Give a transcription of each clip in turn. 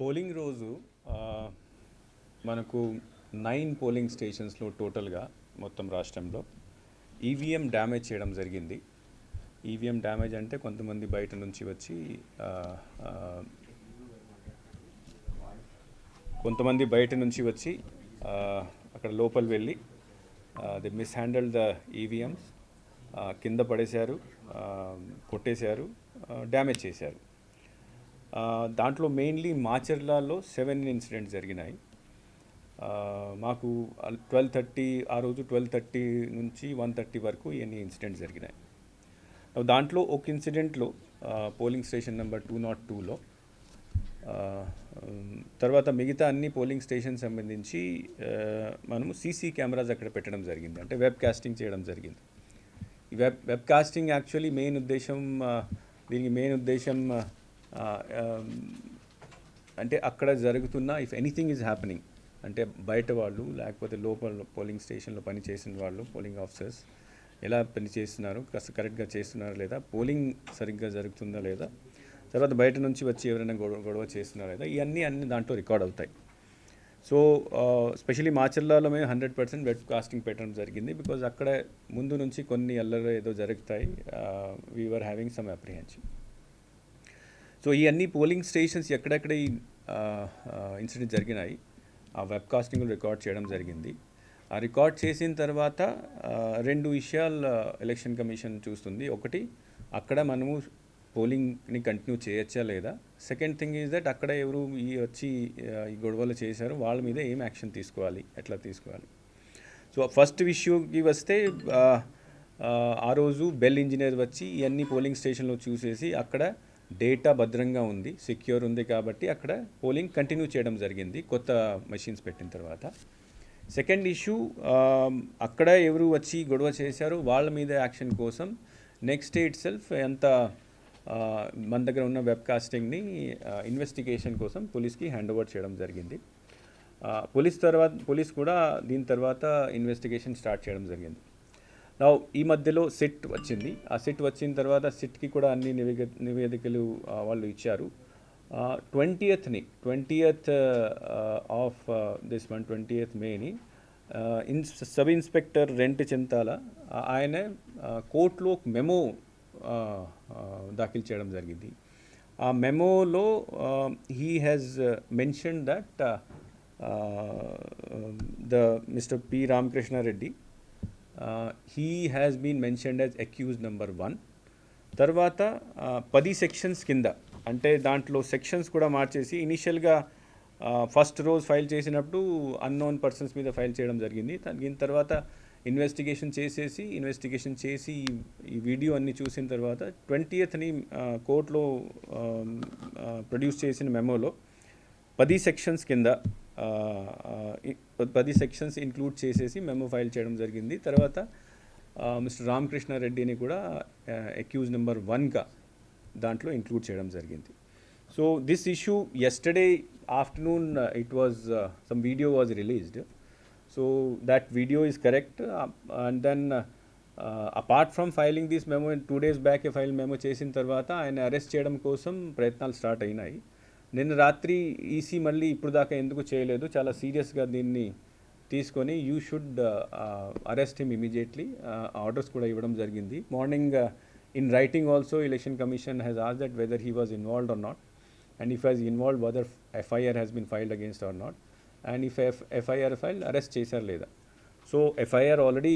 Polling రోజు మనకు nine polling స్టేషన్స్లో టోటల్గా మొత్తం రాష్ట్రంలో ఈవీఎం డ్యామేజ్ చేయడం జరిగింది. ఈవీఎం డ్యామేజ్ అంటే కొంతమంది బయట నుంచి వచ్చి కొంతమంది బయట నుంచి వచ్చి అక్కడ లోపల వెళ్ళి the mishandle the EVMs కింద పడేశారు కొట్టేశారు డ్యామేజ్ చేశారు. దాంట్లో మెయిన్లీ మాచర్లలో సెవెన్ ఇన్సిడెంట్స్ జరిగినాయి. మాకు ట్వెల్వ్ థర్టీ ఆ రోజు ట్వెల్వ్ థర్టీ నుంచి వన్ థర్టీ వరకు ఎన్ని ఇన్సిడెంట్స్ జరిగినాయి. దాంట్లో ఒక ఇన్సిడెంట్లో polling station number two naught టూలో తర్వాత మిగతా అన్ని పోలింగ్ స్టేషన్ సంబంధించి మనము సీసీ కెమెరాస్ అక్కడ పెట్టడం జరిగింది. అంటే వెబ్ కాస్టింగ్ చేయడం జరిగింది. ఈ web web casting actually main ఉద్దేశం దీనికి మెయిన్ ఉద్దేశం Um, అంటే అక్కడ జరుగుతున్న ఇఫ్ ఎనీథింగ్ ఈజ్ హ్యాపెనింగ్ అంటే బయట వాళ్ళు లేకపోతే లోపల పోలింగ్ స్టేషన్లో పని చేసిన వాళ్ళు పోలింగ్ ఆఫీసర్స్ ఎలా పని చేస్తున్నారు కాస్త కరెక్ట్గా చేస్తున్నారా లేదా పోలింగ్ సరిగ్గా జరుగుతుందా లేదా తర్వాత బయట నుంచి వచ్చి ఎవరైనా గొడవ గొడవ చేస్తున్నారా లేదా ఇవన్నీ అన్ని దాంట్లో రికార్డ్ అవుతాయి. సో స్పెషలీ మాచర్లలో మేము హండ్రెడ్ పర్సెంట్ వెబ్ కాస్టింగ్ పెట్టడం జరిగింది బికాజ్ అక్కడ ముందు నుంచి కొన్ని అల్లరి ఏదో జరుగుతాయి we're having some apprehension so ఈ అన్ని పోలింగ్ స్టేషన్స్ ఎక్కడెక్కడ ఈ ఇన్సిడెంట్ జరిగినాయి ఆ వెబ్ కాస్టింగ్ రికార్డ్ చేయడం జరిగింది. ఆ రికార్డ్ చేసిన తర్వాత రెండు విషయాలు ఎలక్షన్ కమిషన్ చూస్తుంది. ఒకటి అక్కడ మనము పోలింగ్ని కంటిన్యూ చేయొచ్చా లేదా? సెకండ్ థింగ్ ఈజ్ దట్ అక్కడ ఎవరు ఈ వచ్చి ఈ గొడవలు చేశారు వాళ్ళ మీద ఏం యాక్షన్ తీసుకోవాలి ఎట్లా తీసుకోవాలి. సో ఫస్ట్ ఇష్యూకి వస్తే ఆ రోజు బెల్ ఇంజనీర్ వచ్చి ఇవన్నీ పోలింగ్ స్టేషన్లో చూసేసి అక్కడ డేటా భద్రంగా ఉంది సెక్యూర్ ఉంది కాబట్టి అక్కడ పోలింగ్ కంటిన్యూ చేయడం జరిగింది కొత్త మెషిన్స్ పెట్టిన తర్వాత. సెకండ్ ఇష్యూ అక్కడ ఎవరు వచ్చి గొడవ చేశారో వాళ్ళ మీద యాక్షన్ కోసం నెక్స్ట్ డే ఇట్ సెల్ఫ్ ఎంత మన దగ్గర ఉన్న వెబ్ కాస్టింగ్ని ఇన్వెస్టిగేషన్ కోసం పోలీస్కి హ్యాండ్ ఓవర్ చేయడం జరిగింది. పోలీస్ తర్వాత పోలీస్ కూడా దీని తర్వాత ఇన్వెస్టిగేషన్ స్టార్ట్ చేయడం జరిగింది. నా ఈ మధ్యలో సిట్ వచ్చింది. ఆ సిట్ వచ్చిన తర్వాత సిట్కి కూడా అన్ని నివేదిక నివేదికలు వాళ్ళు ఇచ్చారు. ట్వంటీయత్ని twentieth of this one twentieth many in sub inspector rent Chintala ఆయన కోర్టులో మెమో దాఖలు చేయడం జరిగింది. ఆ మెమోలో he has mention that the mister P Ramakrishna Reddy he has been mentioned as accuse number one తర్వాత పది సెక్షన్స్ కింద అంటే దాంట్లో సెక్షన్స్ కూడా మార్చేసి ఇనిషియల్గా ఫస్ట్ రోజు ఫైల్ చేసినప్పుడు అన్నోన్ పర్సన్స్ మీద ఫైల్ చేయడం జరిగింది. దాని దీని తర్వాత ఇన్వెస్టిగేషన్ చేసేసి ఇన్వెస్టిగేషన్ చేసి ఈ- వీడియో అన్ని చూసిన తర్వాత ట్వంటీయత్ని కోర్టులో ప్రొడ్యూస్ చేసిన మెమోలో పది సెక్షన్స్ కింద పది సెక్షన్స్ ఇంక్లూడ్ చేసేసి మెమో ఫైల్ చేయడం జరిగింది. తర్వాత మిస్టర్ రామకృష్ణారెడ్డిని కూడా అక్యూజ్ నెంబర్ వన్గా దాంట్లో ఇంక్లూడ్ చేయడం జరిగింది. So this issue yesterday afternoon it was some video was released so that video is correct and then apart from filing this memo two days back file memo చేసిన తర్వాత ఆయన arrest చేయడం కోసం ప్రయత్నాలు స్టార్ట్ అయినాయి. నిన్న రాత్రి ఈసీ మళ్ళీ ఇప్పుడు దాకా ఎందుకు చేయలేదు చాలా సీరియస్గా దీన్ని తీసుకొని you should arrest him immediately. Orders కూడా ఇవ్వడం జరిగింది. Morning in writing also election commission has ask that whether he was involved or not and if has involve whether FIR has been filed against or not and if F FIR file arrest చేశారు లేదా. So FIR already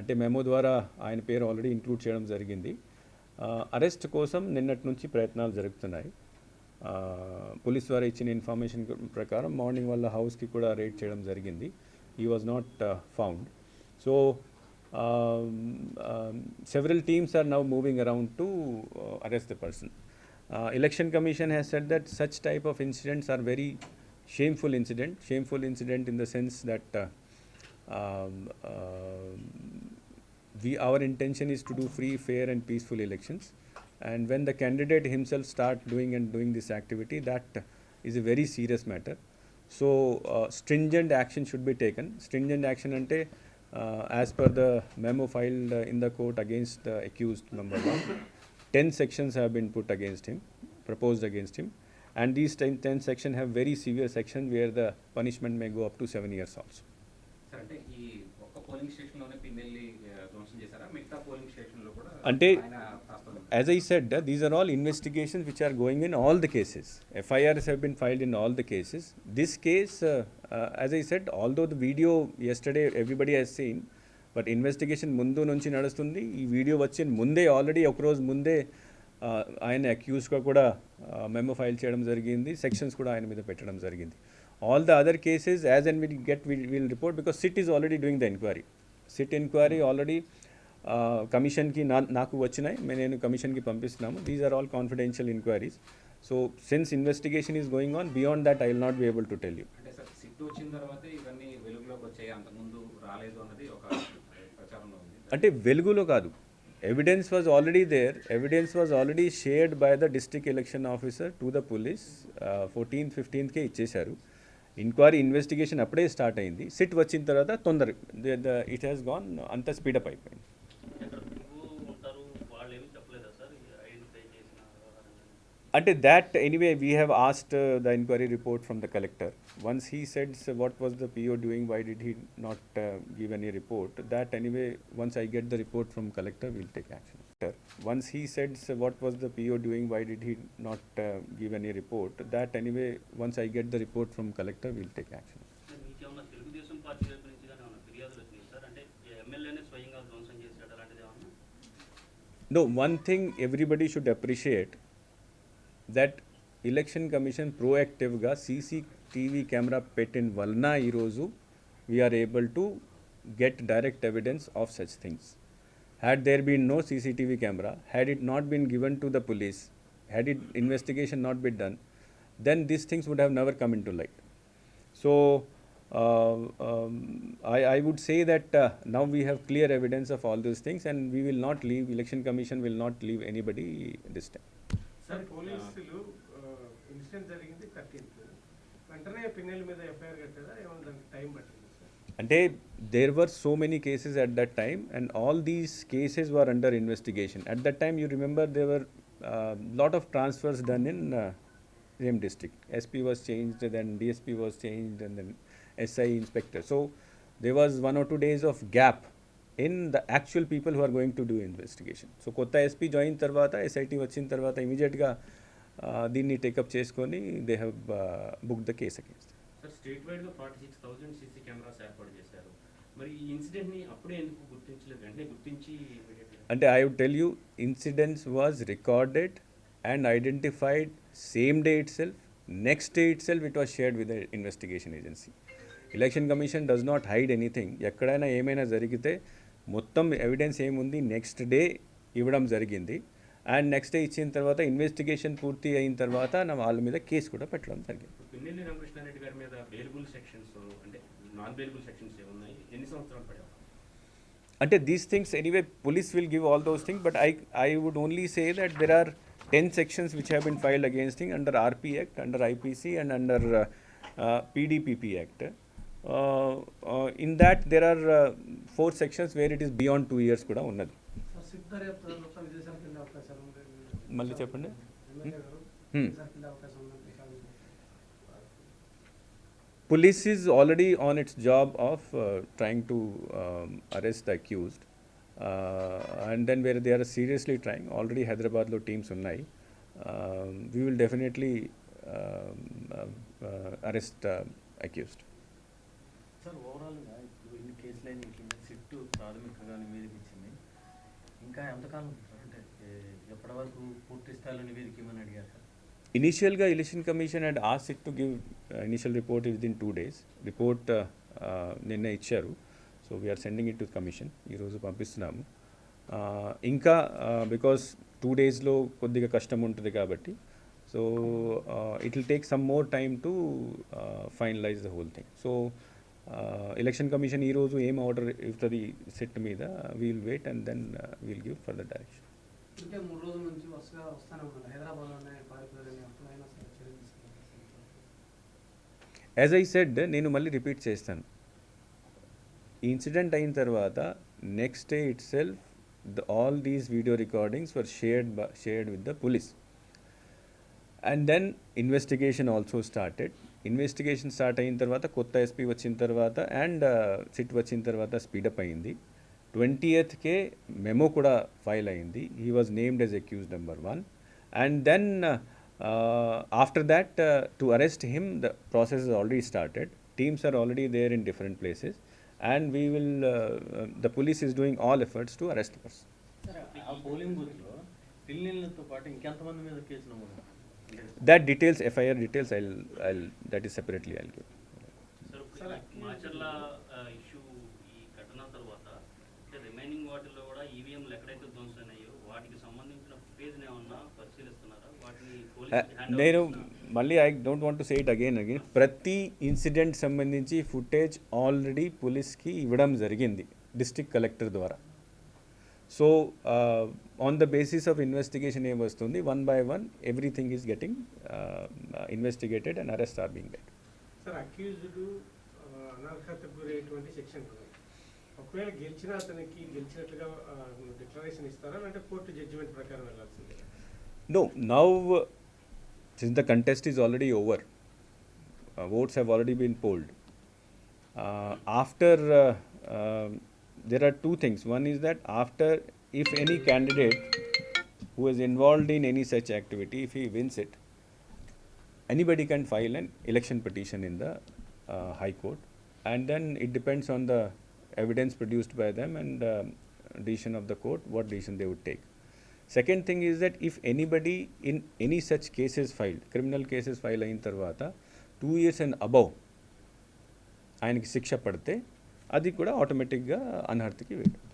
అంటే memo ద్వారా ఆయన పేరు already include చేయడం జరిగింది. Arrest కోసం నిన్నటి నుంచి ప్రయత్నాలు జరుగుతున్నాయి. పోలీస్ వారు ఇచ్చిన ఇన్ఫర్మేషన్ ప్రకారం మార్నింగ్ వాళ్ళ హౌస్కి కూడా రేడ్ చేయడం జరిగింది. He was not found so several teams are now moving around to arrest the person election commission has set that such type of incidents are very shameful incident shameful incident in the sense that we our intention is to do free fair and peaceful elections. and when the candidate himself start doing and doing this activity that is a very serious matter. So uh, stringent action should be taken. Stringent action ante uh, as per the memo filed uh, in the court against the accused number 1 10 sections have been put against him proposed against him. And these 10, 10 section have very severe section where the punishment may go up to 7 years also. అంటే As I said, uh, these are all investigations which are going in all the cases. FIRs have been filed in all the cases. This case, uh, uh, as I said, although the video yesterday everybody has seen, but investigation ముందు నుంచి నడుస్తుంది ఈ video వచ్చిన ముందే already ఒకరోజు ముందే ఆయన అక్యూజ్గా కూడా మెమో ఫైల్ చేయడం జరిగింది సెక్షన్స్ కూడా ఆయన మీద పెట్టడం జరిగింది all the other cases as and will get will report because SIT is already doing the enquiry SIT enquiry already కమిషన్కి నా నాకు వచ్చినాయి. నేను కమిషన్కి పంపిస్తున్నాము. These are all confidential enquiries so since investigation is going on beyond that I will not be able to tell you అంటే వెలుగులో కాదు. Evidence was already there evidence was already shared by the district election officer to the police fourteenth ఫిఫ్టీన్త్కే ఇచ్చేశారు. Enquiry investigation అప్పుడే start అయింది. SIT వచ్చిన తర్వాత తొందర it has gone అంత స్పీడప్ అయిపోయింది. అంటే that anyway we have asked uh, the inquiry report from the collector. Once he said what was the PO doing? Why did he not uh, give any report? That anyway once I get the report from collector we'll take action. Once he said what was the PO doing? Why did he not uh, give any report? That anyway once I get the report from collector we'll take action. No one thing everybody should appreciate that election commission ప్రోయాక్టివ్గా CCTV camera పెట్టిన వలన ఈరోజు we are able to get direct evidence of such things had there been no CCTV camera had it not been given to the police had it investigation not been done then these things would have never come into light so uh, um, I, I would say that uh, now we have clear evidence of all those things and we will not leave election commission will not leave anybody this time sir పోలీసులు incident జరిగింది thirteenth. వెంటనే పిన్నెల మీద FIR కట్టారా ఏమైనా దానికి time పట్టింది sir అంటే there were so many cases at that time and all these cases were under investigation at that time you remember they were lot of transfers done in same district. SP was changed, then DSP was changed, and then SI inspector. So there was one or two days of gap. In the actual people who are going to do investigation. So కొత్త SP join తర్వాత SIT వచ్చిన తర్వాత ఇమీడియట్గా దీన్ని take up చేసుకొని they have book the case against sir state వైడ్గా forty six thousand CC cameras ఏర్పాటు చేశారు. మరి ఈ ఇన్సిడెంట్ని అప్పుడే ఎందుకు గుర్తించలేదు? వెంటనే గుర్తించి immediately- అంటే I would tell you incidents was recorded and identified same day itself next day itself it was shared with the investigation agency election commission does not hide anything ఎక్కడైనా ఏమైనా జరిగితే మొత్తం ఎవిడెన్స్ ఏముంది? నెక్స్ట్ డే ఇవ్వడం జరిగింది. And next day ఇచ్చిన తర్వాత investigation పూర్తి అయిన తర్వాత నా వాళ్ళ మీద కేసు కూడా పెట్టడం జరిగింది. ఇప్పుడు పిన్నెల్లి రామకృష్ణారెడ్డి గారి మీద బెయిలబుల్ సెక్షన్స్ అంటే నాన్ బెయిలబుల్ సెక్షన్స్ ఏమున్నాయి? ఎన్ని సంవత్సరాలు పడావు? అంటే these things anyway police will give all those things but i i would only say that there are 10 sections which have been filed against him under rp act under ipc and under uh, uh, pdpp act. Uh, uh, uh, four sections where it is beyond two years కూడా ఉన్నది ఉన్నాయి మళ్ళీ చెప్పండి. MLA గారు Hmm. విదేశాలకు వెళ్ళే అవకాశం ఉందంటే కాదు. police is already on its job of uh, trying to um, arrest the accused uh, and then where they are seriously trying already hyderabad lo teams unnai um, we will definitely um, uh, uh, arrest uh, accused sir ఓవరాల్గా ఇప్పుడు ఇన్ని కేసులైన కింద ప్రాథమికంగా నివేదిక ఇచ్చింది ఇంకా ఎంతకాలం అంటే ఏ- ఎప్పటి వరకు పూర్తి స్థాయిలో నివేదిక ఇవ్వమని అడిగారు? సార్ ఇనిషియల్గా election commission and asked it to give uh, report report within two days. Report uh, uh, నిన్న ఇచ్చారు. So we're sending it to commission ఈరోజు పంపిస్తున్నాము. Uh, ఇంకా బికాస్ టూ డేస్లో కొద్దిగా కష్టం ఉంటుంది కాబట్టి so it will take some more time to finalize the whole thing so election commission ఈరోజు ఏం ఆర్డర్ ఇస్తుంది సెట్ మీద we'll wait and then we'll give further direction ఇంకే మూడు రోజుల నుంచి వరుసగా వస్తానే ఉన్నారు. హైదరాబాద్లోనే పారిపోయారని అప్పుడైనా సరే చర్యలు తీసుకున్నారు యాజ్ ఐ సెడ్ నేను మళ్ళీ రిపీట్ చేస్తాను. ఈ ఇన్సిడెంట్ అయిన తర్వాత next day itself the all these video recordings were shared shared with the police and then investigation also started investigation start అయిన తర్వాత కొత్త ఎస్పీ వచ్చిన తర్వాత అండ్ సిట్ వచ్చిన తర్వాత స్పీడప్ అయింది. ట్వంటీ ఎయిత్కే మెమో కూడా ఫైల్ అయింది. He was named as accuse number one. And then after that to arrest him the process is already started. Teams are already there in different places. And we will the police is doing all efforts to arrest person. Polling బూత్లో పిల్లలతో పాటు ఇంకెంతమంది మీద case నమోదు? That details FIR details I'll I'll that is separately I'll give. Sir ఇప్పుడు ఈ Macherla issue ఈ ఘటన తర్వాత అంటే రిమైనింగ్ వాటిల్లో కూడా ఈవీఎంలు ఎక్కడైతే ధ్వంసమైనాయో వాటికి సంబంధించిన ఫుటేజ్ ఏమన్నా పరిశీలిస్తున్నారా? వాటిని Uh, పోలీస్ నేను మళ్ళీ I don't want to say it again again ప్రతి ఇన్సిడెంట్ సంబంధించి ఫుటేజ్ ఆల్రెడీ పోలీస్కి ఇవ్వడం జరిగింది డిస్ట్రిక్ట్ కలెక్టర్ ద్వారా. So on the basis of investigation ఏం వస్తుంది? One by one everything is getting investigated and arrest are being get sir accused అనర్హతకు గురయ్యేటువంటి section ఒకవేళ గెలిచిన అతనికి గెలిచినట్లుగా డిక్లరేషన్ ఇస్తారా? అంటే కోర్టు జడ్జిమెంట్ ప్రకారం వెళ్ళాల్సిందే? No, now uh, since the contest is already over, uh, votes have already been polled. Uh, after uh, um there are two things. One is that after, if any candidate who is involved in any such activity, if he wins it, anybody can file an election petition in the uh, High Court, and then it depends on the evidence produced by them and um, decision of the court what decision they would take. Second thing is that if anybody in any such cases filed criminal cases file అయిన తర్వాత two years and above ఆయనకి శిక్ష పడితే అది కూడా ఆటోమేటిక్గా అనర్హతకి వేయడం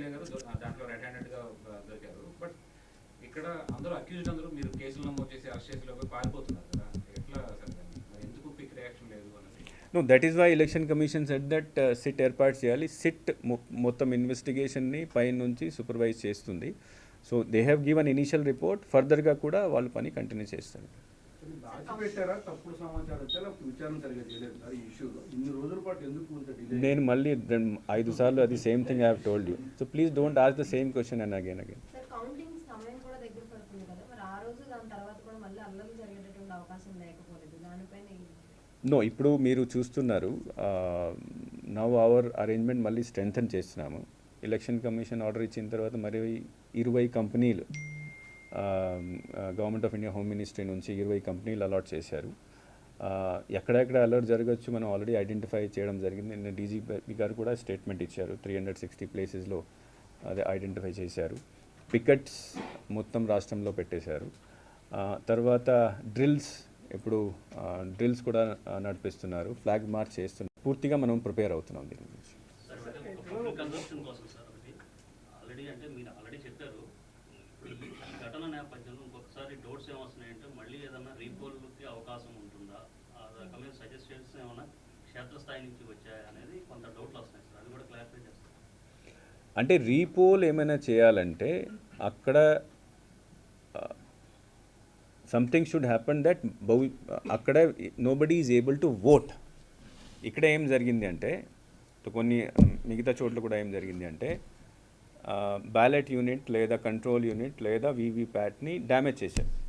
హ్యాండెడ్గా ఆ, దొరికారు. బట్ ఇక్కడ అందరూ అక్యూజ్డ్ అందరూ మీరు కేసులు నమోదు చేసి అరెస్ట్ చేసి లోపల పారిపోతున్నారు కదా. ఎట్లా సార్ దాన్ని? మరి ఎందుకు క్విక్ రియాక్షన్ లేదు అన్నది? No that is why election commission set that SIT ఏర్పాటు చేయాలి. సిట్ మొత్తం ఇన్వెస్టిగేషన్ని పై నుంచి సూపర్వైజ్ చేస్తుంది. So they have given initial report ఫర్దర్గా కూడా వాళ్ళు పని కంటిన్యూ చేస్తారు. నేను మళ్ళీ రెండు ఐదు సార్లు అది same thing I have told you so please don't ask the same question and again again sir counting సమయం కూడా దగ్గర పడుతుంది కదా. మరి ఆ రోజు దాని తర్వాత కూడా మళ్ళీ అల్లర్లు జరిగేటటువంటి అవకాశం లేకపోలేదు. దానిపైన ఈ- నో ఇప్పుడు మీరు చూస్తున్నారు నవ్ అవర్ అరేంజ్మెంట్ మళ్ళీ స్ట్రెంగ్తన్ చేస్తున్నాము. ఎలక్షన్ కమిషన్ ఆర్డర్ ఇచ్చిన తర్వాత మరి ఇరవై కంపెనీలు government of India home ministry నుంచి ఇరవై కంపెనీలు అలాట్ చేశారు. ఎక్కడెక్కడ అలర్ట్ జరగచ్చు మనం ఆల్రెడీ ఐడెంటిఫై చేయడం జరిగింది. నిన్న డీజీపీ గారు కూడా స్టేట్మెంట్ ఇచ్చారు. త్రీ హండ్రెడ్ సిక్స్టీ ప్లేసెస్లో అదే ఐడెంటిఫై చేశారు. పికెట్స్ మొత్తం రాష్ట్రంలో పెట్టేశారు. తర్వాత డ్రిల్స్ ఇప్పుడు డ్రిల్స్ కూడా నడిపిస్తున్నారు. ఫ్లాగ్ మార్చ్ చేస్తున్నారు. పూర్తిగా మనం ప్రిపేర్ అవుతున్నాం దీని గురించి. ఈ ఘటన నేపథ్యంలో ఇంకొకసారి డౌట్స్ ఏమొస్తున్నాయంటే మళ్ళీ ఏదన్నా రీపోల్కి అవకాశం ఉంటుందా? ఆ రకమైన సజెషన్స్ ఏమైనా క్షేత్రస్థాయి నుంచి వచ్చాయా అనేది కొంత డౌట్లు వస్తున్నాయి సార్. అది కూడా క్లారిఫై చేస్తాం అంటే రీపోల్ ఏమైనా చేయాలంటే అక్కడ సంథింగ్ షుడ్ హ్యాపన్ దట్ బౌ అక్కడ nobody is able to vote ఇక్కడ ఏం జరిగింది అంటే కొన్ని మిగతా చోట్ల కూడా ఏం జరిగింది అంటే బ్యాలెట్ యూనిట్ లేదా కంట్రోల్ యూనిట్ లేదా వీవీప్యాట్ని డ్యామేజ్ చేశారు.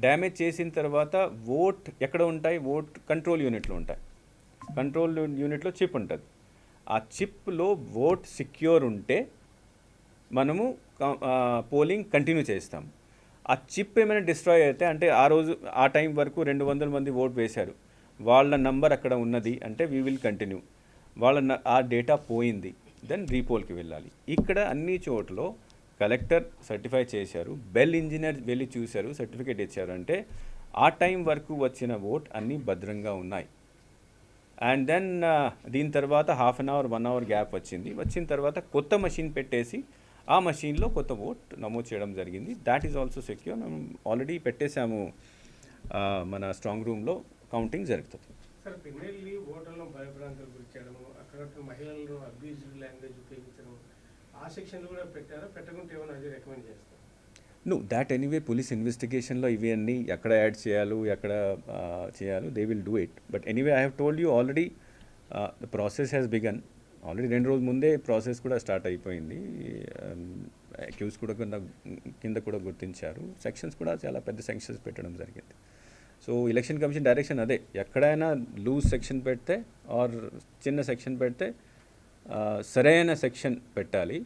డ్యామేజ్ చేసిన తర్వాత ఓట్ ఎక్కడ ఉంటాయి? ఓట్ కంట్రోల్ యూనిట్లో ఉంటాయి. కంట్రోల్ యూనిట్లో చిప్ ఉంటుంది. ఆ చిప్లో ఓట్ సెక్యూర్ ఉంటే మనము పోలింగ్ కంటిన్యూ చేస్తాం. ఆ చిప్ ఏమైనా డిస్ట్రాయ్ అయితే అంటే ఆ రోజు ఆ టైం వరకు రెండు వందల మంది ఓట్ వేశారు. వాళ్ళ నంబర్ అక్కడ ఉన్నది అంటే వీ విల్ కంటిన్యూ. వాళ్ళ న- ఆ డేటా పోయింది. దెన్ రీపోల్కి వెళ్ళాలి. ఇక్కడ అన్ని చోట్ల కలెక్టర్ సర్టిఫై చేశారు. బెల్ ఇంజనీర్ వెళ్ళి చూశారు సర్టిఫికేట్ ఇచ్చారంటే ఆ టైం వరకు వచ్చిన ఓట్ అన్నీ భద్రంగా ఉన్నాయి. అండ్ దెన్ దీని తర్వాత half an hour one hour gap వచ్చింది. వచ్చిన తర్వాత కొత్త మషిన్ పెట్టేసి ఆ మషీన్లో కొత్త ఓట్ నమోదు చేయడం జరిగింది. దాట్ ఈజ్ ఆల్సో సెక్యూర్ మనం ఆల్రెడీ పెట్టేశాము మన స్ట్రాంగ్ రూమ్లో కౌంటింగ్ జరుగుతుంది. కాబట్టి పిన్నెల్లి ఓటర్లను మహిళలను అబ్యూజ్డ్ లాంగ్వేజ్ ఉపయోగించడం ఆ సెక్షన్లు కూడా పెట్టారా? పెట్టకుంటే ఏమైనా అది రికమెండ్ చేస్తారు? నువ్వు దాట్ ఎనీవే పోలీస్ ఇన్వెస్టిగేషన్లో ఇవి అన్నీ ఎక్కడ యాడ్ చేయాలో ఎక్కడ చేయాలో they will do it but anyway I have told you already the process has begun already రెండు రోజుల ముందే ప్రాసెస్ కూడా స్టార్ట్ అయిపోయింది. Um, అక్యూస్ కూడా కింద కింద కూడా గుర్తించారు. సెక్షన్స్ కూడా చాలా పెద్ద సెక్షన్స్ పెట్టడం జరిగింది. సో ఎలక్షన్ కమిషన్ డైరెక్షన్ అదే. ఎక్కడైనా లూజ్ సెక్షన్ పెడితే ఆర్ చిన్న సెక్షన్ పెడితే సరైన సెక్షన్ పెట్టాలి.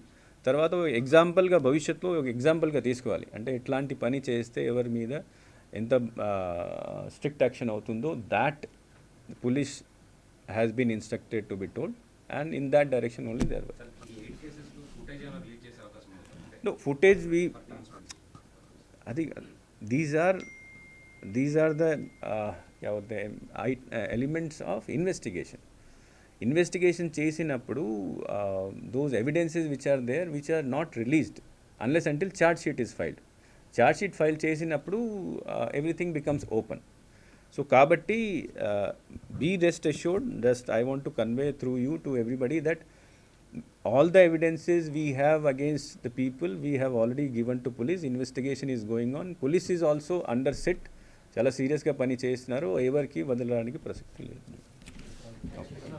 తర్వాత ఎగ్జాంపుల్గా భవిష్యత్తులో ఒక ఎగ్జాంపుల్గా తీసుకోవాలి. అంటే ఎట్లాంటి పని చేస్తే ఎవరి మీద ఎంత స్ట్రిక్ట్ యాక్షన్ అవుతుందో that police has been instructed to be told and in that direction only there no footage we అది these are these are the elements of investigation investigation చేసినప్పుడు those evidences which are there which are not released unless until charge sheet is filed charge sheet file చేసినప్పుడు everything becomes open so కాబట్టి be rest assured just I want to convey through you to everybody that all the evidences we have against the people we have already given to police. Investigation is going on. Police is also under sit చాలా సీరియస్గా పని చేస్తున్నారు. ఎవరికి వదలడానికి ప్రసక్తి లేదు. Okay.